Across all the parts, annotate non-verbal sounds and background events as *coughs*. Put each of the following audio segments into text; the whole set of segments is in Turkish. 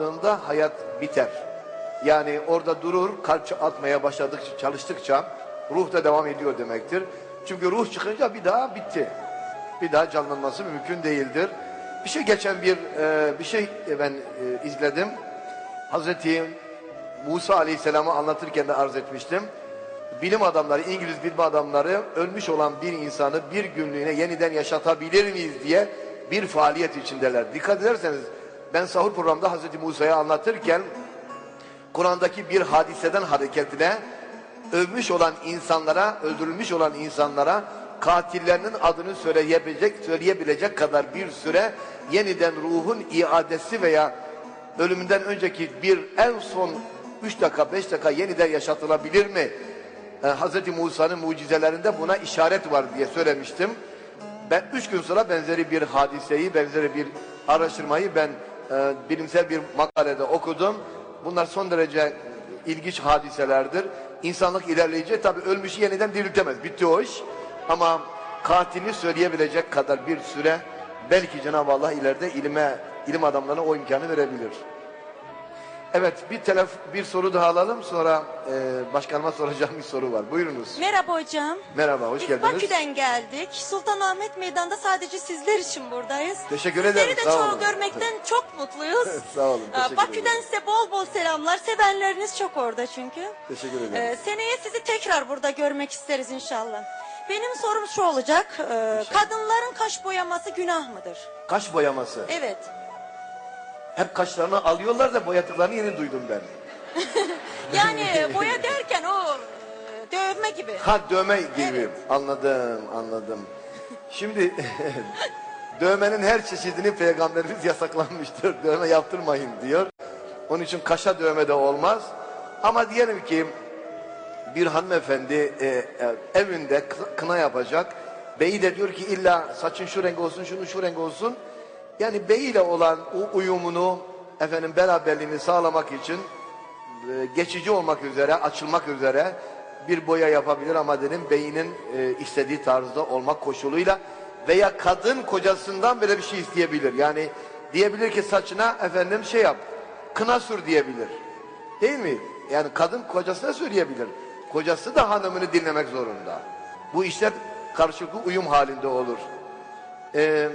Anda hayat biter. Yani orada durur, kalp atmaya başladıkça, çalıştıkça ruh da devam ediyor demektir. Çünkü ruh çıkınca bir daha bitti. Bir daha canlanması mümkün değildir. Bir şey geçen bir e, bir şey ben e, izledim. Hazreti Musa Aleyhisselam'ı anlatırken de arz etmiştim. Bilim adamları, İngiliz bilim adamları ölmüş olan bir insanı bir günlüğüne yeniden yaşatabilir miyiz diye bir faaliyet içindeler. Dikkat ederseniz ben sahur programda Hazreti Musa'yı anlatırken Kur'an'daki bir hadiseden hareketle övmüş olan insanlara, öldürülmüş olan insanlara katillerinin adını söyleyebilecek, söyleyebilecek kadar bir süre yeniden ruhun iadesi veya ölümünden önceki bir en son 3 dakika 5 dakika yeniden yaşatılabilir mi? Ee, Hz. Musa'nın mucizelerinde buna işaret var diye söylemiştim. Ben üç gün sonra benzeri bir hadiseyi, benzeri bir araştırmayı ben e, bilimsel bir makalede okudum. Bunlar son derece ilginç hadiselerdir. İnsanlık ilerleyince tabii ölmüşü yeniden diriltemez. Bitti o iş. Ama katilini söyleyebilecek kadar bir süre belki Cenab-ı Allah ileride ilime, ilim adamlarına o imkanı verebilir. Evet bir telef bir soru daha alalım sonra e, başkanıma soracağım bir soru var. Buyurunuz. Merhaba hocam. Merhaba hoş Biz geldiniz. Bakü'den geldik. Sultanahmet Meydanı'nda sadece sizler için buradayız. Teşekkür ederim, Sizleri de sağ çok olun. görmekten *laughs* çok mutluyuz. *laughs* Sağ olun, teşekkür Bakü'den ederim. size bol bol selamlar. Sevenleriniz çok orada çünkü. Teşekkür ederim. Ee, seneye sizi tekrar burada görmek isteriz inşallah. Benim sorum şu olacak. Ee, kadınların kaş boyaması günah mıdır? Kaş boyaması. Evet. Hep kaşlarını alıyorlar da boyatıklarını yeni duydum ben. *laughs* Yani boya derken o e, dövme gibi. Ha dövme gibi. Evet. Anladım, anladım. Şimdi *laughs* dövmenin her çeşidini peygamberimiz yasaklanmıştır. Dövme yaptırmayın diyor. Onun için kaşa dövme de olmaz. Ama diyelim ki bir hanımefendi e, e, evinde kı- kına yapacak. Beyi de diyor ki illa saçın şu renk olsun, şunun şu renk olsun. Yani beyiyle olan o uyumunu, efendim beraberliğini sağlamak için e, geçici olmak üzere, açılmak üzere bir boya yapabilir ama dedim beyinin e, istediği tarzda olmak koşuluyla veya kadın kocasından böyle bir şey isteyebilir. Yani diyebilir ki saçına efendim şey yap, kına sür diyebilir. Değil mi? Yani kadın kocasına söyleyebilir. Kocası da hanımını dinlemek zorunda. Bu işler karşılıklı uyum halinde olur. Ee,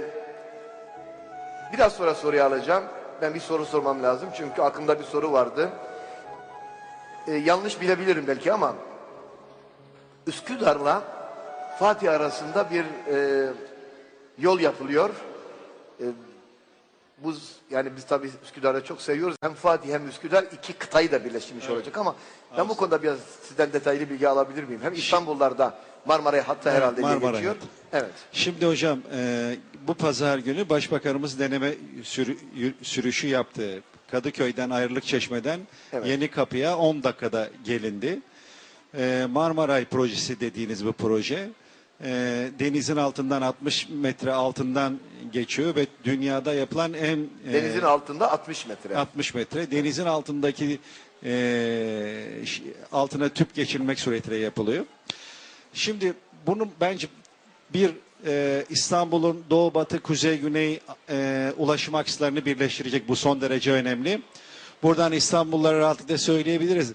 biraz sonra soruyu alacağım. Ben bir soru sormam lazım çünkü aklımda bir soru vardı. Ee, yanlış bilebilirim belki ama Üsküdar'la Fatih arasında bir e, yol yapılıyor. E, bu yani biz tabii Üsküdar'ı çok seviyoruz. Hem Fatih hem Üsküdar iki kıtayı da birleştirmiş olacak ama ben bu konuda biraz sizden detaylı bilgi alabilir miyim? Hem İstanbul'larda Marmaray hattı Evet, herhalde diye Marmaray geçiyor. hattı. Evet. Şimdi hocam e, bu pazar günü Başbakanımız deneme sürü- sürüşü yaptı. Kadıköy'den Ayrılık Çeşme'den Evet. Yeni Kapı'ya 10 dakikada gelindi. E, Marmaray projesi dediğiniz bu proje e, denizin altından 60 metre altından geçiyor ve dünyada yapılan en e, Denizin altında 60 metre. 60 metre denizin altındaki e, ş- altına tüp geçirmek suretiyle yapılıyor. Şimdi bunu bence bir e, İstanbul'un doğu batı kuzey güney e, ulaşım akslarını birleştirecek bu son derece önemli. Buradan İstanbullulara rahatlıkla söyleyebiliriz.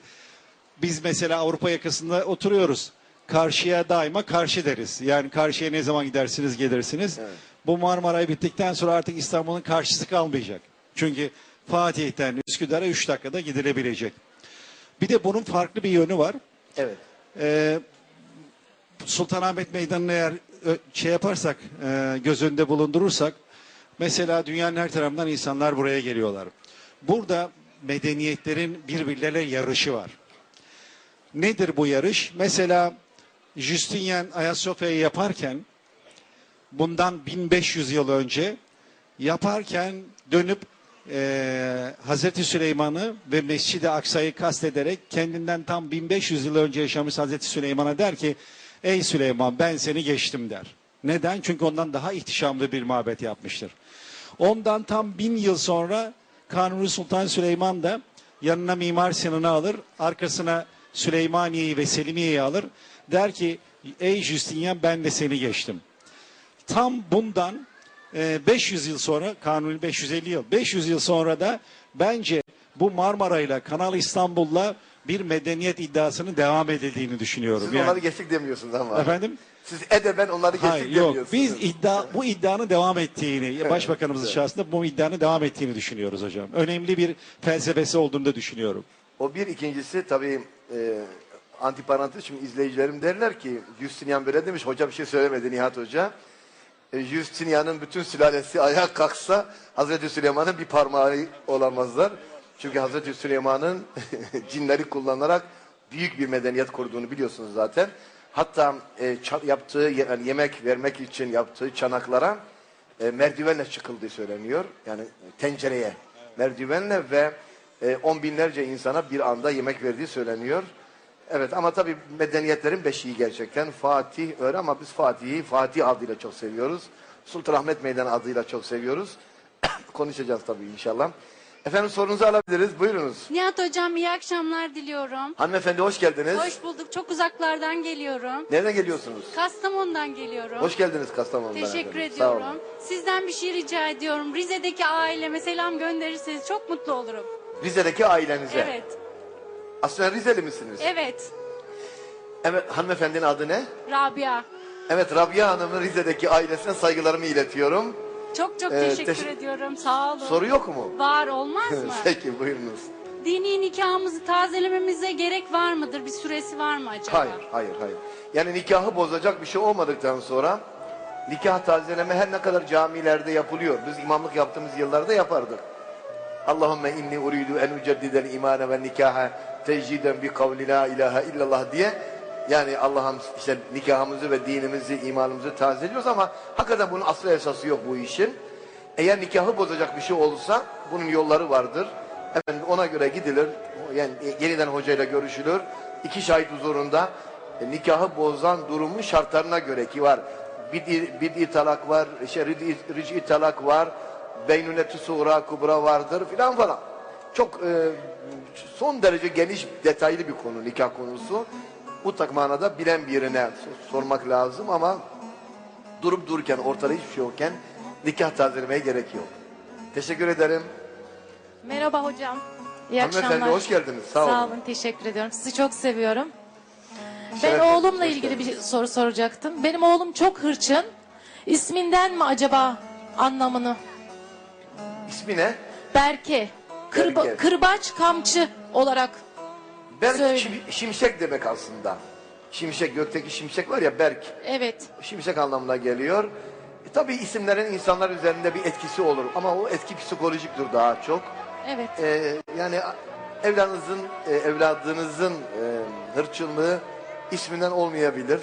Biz mesela Avrupa yakasında oturuyoruz. Karşıya daima karşı deriz. Yani karşıya ne zaman gidersiniz gelirsiniz. Bu Marmaray bittikten sonra artık İstanbul'un karşısı kalmayacak. Çünkü Fatih'ten Üsküdar'a 3 dakikada gidilebilecek. Bir de bunun farklı bir yönü var. Evet. Ee, Sultanahmet Meydanı'nı eğer ö, şey yaparsak, e, göz önünde bulundurursak, mesela dünyanın her tarafından insanlar buraya geliyorlar. Burada medeniyetlerin birbirleriyle yarışı var. Nedir bu yarış? Mesela Justinian Ayasofya'yı yaparken, bundan 1500 yıl önce yaparken dönüp eee Hazreti Süleyman'ı ve Mescid-i Aksa'yı kastederek kendinden tam 1500 yıl önce yaşamış Hazreti Süleyman'a der ki ey Süleyman ben seni geçtim der. Neden? Çünkü ondan daha ihtişamlı bir mabet yapmıştır. Ondan tam bin yıl sonra Kanuni Sultan Süleyman da yanına Mimar Sinan'ı alır, arkasına Süleymaniye'yi ve Selimiye'yi alır. Der ki ey Justinian ben de seni geçtim. Tam bundan e, 500 yıl sonra kanuni 550 yıl 500 yıl sonra da bence bu Marmara ile Kanal İstanbul'la bir medeniyet iddiasının devam edildiğini düşünüyorum. Siz Yani- onları geçtik demiyorsunuz ama. Efendim? Siz edeben onları geçtik Hayır yok. demiyorsunuz. Biz iddia bu iddianın devam ettiğini, başbakanımızın evet. şahsında bu iddianın devam ettiğini düşünüyoruz hocam. Önemli bir felsefesi olduğunu da düşünüyorum. O bir ikincisi tabii e, antiparantez şimdi izleyicilerim derler ki Justinian böyle demiş hoca bir şey söylemedi Nihat Hoca. E, Justinian'ın bütün sülalesi ayağa kalksa Hazreti Süleyman'ın bir parmağı olamazlar. Çünkü Hazreti Süleyman'ın *laughs* cinleri kullanarak büyük bir medeniyet kurduğunu biliyorsunuz zaten. Hatta e, yaptığı yani yemek vermek için yaptığı çanaklara e, merdivenle çıkıldığı söyleniyor. Yani tencereye merdivenle ve e, on binlerce insana bir anda yemek verdiği söyleniyor. Evet ama tabii medeniyetlerin beşiği gerçekten. Fatih öyle ama biz Fatih'i Fatih adıyla çok seviyoruz. Sultanahmet Meydanı adıyla çok seviyoruz. *coughs* Konuşacağız tabii inşallah. Efendim sorunuzu alabiliriz. Buyurunuz. Nihat Hocam iyi akşamlar diliyorum. Hanımefendi hoş geldiniz. Hoş bulduk. Çok uzaklardan geliyorum. Nereden geliyorsunuz? Kastamonu'dan geliyorum. Hoş geldiniz Kastamonu'dan. Teşekkür efendim. Sağ olun. ediyorum. Sizden bir şey rica ediyorum. Rize'deki aileme selam gönderirseniz çok mutlu olurum. Rize'deki ailenize. Evet. Aslında Rizeli misiniz? Evet. Evet hanımefendinin adı ne? Rabia. Evet Rabia Hanım'ın Rize'deki ailesine saygılarımı iletiyorum. Çok çok Ee, teşekkür teş- ediyorum. Sağ olun. Soru yok mu? Var olmaz mı? Peki buyurunuz. Dini nikahımızı tazelememize gerek var mıdır? Bir süresi var mı acaba? Hayır, hayır, hayır. Yani nikahı bozacak bir şey olmadıktan sonra nikah tazeleme her ne kadar camilerde yapılıyor. Biz imamlık yaptığımız yıllarda yapardık. Allahümme inni uridu en uceddidel imane ve nikaha tecdiden bi kavli la ilahe illallah diye yani Allah'ım işte nikahımızı ve dinimizi, imanımızı tazeliyoruz ama hakikaten bunun aslı esası yok bu işin. Eğer nikahı bozacak bir şey olursa bunun yolları vardır. Efendim ona göre gidilir. Yani yeniden hocayla görüşülür. İki şahit huzurunda e, nikahı bozan durumun şartlarına göre ki var. Bid'i, bid'i talak var, rid'i, ric'i talak var, beynunetü suğra kubra vardır filan falan. Çok e, son derece geniş detaylı bir konu nikah konusu. Mutlak manada bilen birine sor- sormak lazım ama durup dururken ortada hiçbir şey yokken nikah tazelemeye gerek yok. Teşekkür ederim. Merhaba hocam. İyi Hanımefendi akşamlar. hoş geldiniz. Sağ olun. Sağ olun, teşekkür ediyorum. Sizi çok seviyorum. Ben oğlumla hoş ilgili bir soru soracaktım. Benim oğlum çok hırçın. İsminden mi acaba anlamını? İsmi ne? Berke. Kırba- Berke. kırbaç kamçı olarak. Berk Söyle. şim- şimşek demek aslında. Şimşek gökteki şimşek var ya Berk. Evet. Şimşek anlamına geliyor. E, tabii isimlerin insanlar üzerinde bir etkisi olur ama o etki psikolojiktir daha çok. Evet. E, yani a- evladınızın e, evladınızın e, hırçınlığı isminden olmayabilir.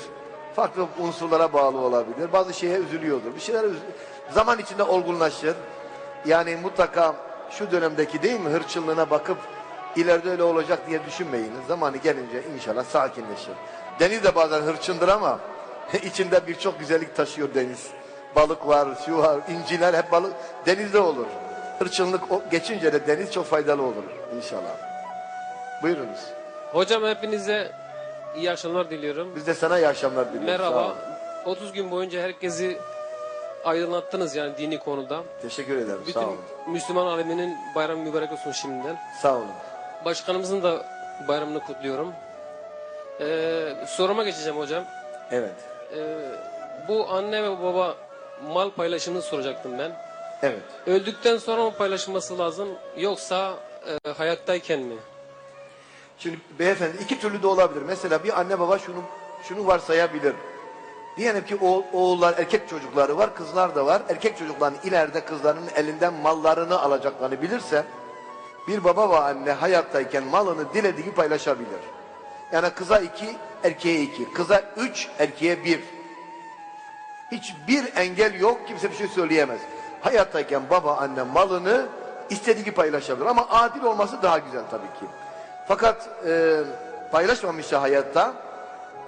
Farklı unsurlara bağlı olabilir. Bazı şeye üzülüyordur. Bir şeyler üz- zaman içinde olgunlaşır. Yani mutlaka şu dönemdeki değil mi hırçınlığına bakıp ileride öyle olacak diye düşünmeyiniz. Zamanı gelince inşallah sakinleşir. Deniz de bazen hırçındır ama *laughs* içinde birçok güzellik taşıyor deniz. Balık var, şu var, inciler hep balık denizde olur. Hırçınlık geçince de deniz çok faydalı olur inşallah. Buyurunuz. Hocam hepinize iyi akşamlar diliyorum. Biz de sana iyi akşamlar diliyoruz. Merhaba. olun. 30 gün boyunca herkesi aydınlattınız yani dini konuda. Teşekkür ederim. Bütün Sağ olun. Müslüman aleminin bayramı mübarek olsun şimdiden. Sağ olun. Başkanımızın da bayramını kutluyorum. Ee, soruma geçeceğim hocam. Evet. Ee, bu anne ve baba mal paylaşımını soracaktım ben. Evet. Öldükten sonra mı paylaşılması lazım yoksa e, hayattayken mi? Şimdi beyefendi iki türlü de olabilir. Mesela bir anne baba şunu şunu varsayabilir. Diyelim ki oğul, oğullar erkek çocukları var, kızlar da var. Erkek çocukların ileride kızlarının elinden mallarını alacaklarını bilirse bir baba ve anne hayattayken malını dilediği paylaşabilir. Yani kıza iki, erkeğe iki. Kıza üç, erkeğe bir. Hiçbir engel yok, kimse bir şey söyleyemez. Hayattayken baba anne malını istediği gibi paylaşabilir ama adil olması daha güzel tabii ki. Fakat e, paylaşmamışsa hayatta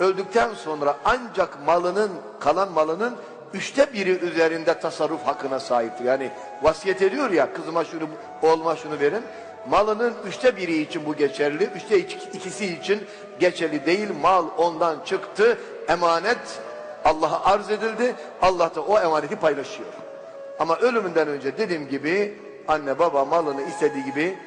öldükten sonra ancak malının kalan malının üçte biri üzerinde tasarruf hakkına sahiptir. Yani vasiyet ediyor ya kızıma şunu oğluma şunu verin. Malının üçte biri için bu geçerli. Üçte iki- ikisi için geçerli değil. Mal ondan çıktı. Emanet Allah'a arz edildi. Allah da o emaneti paylaşıyor. Ama ölümünden önce dediğim gibi anne baba malını istediği gibi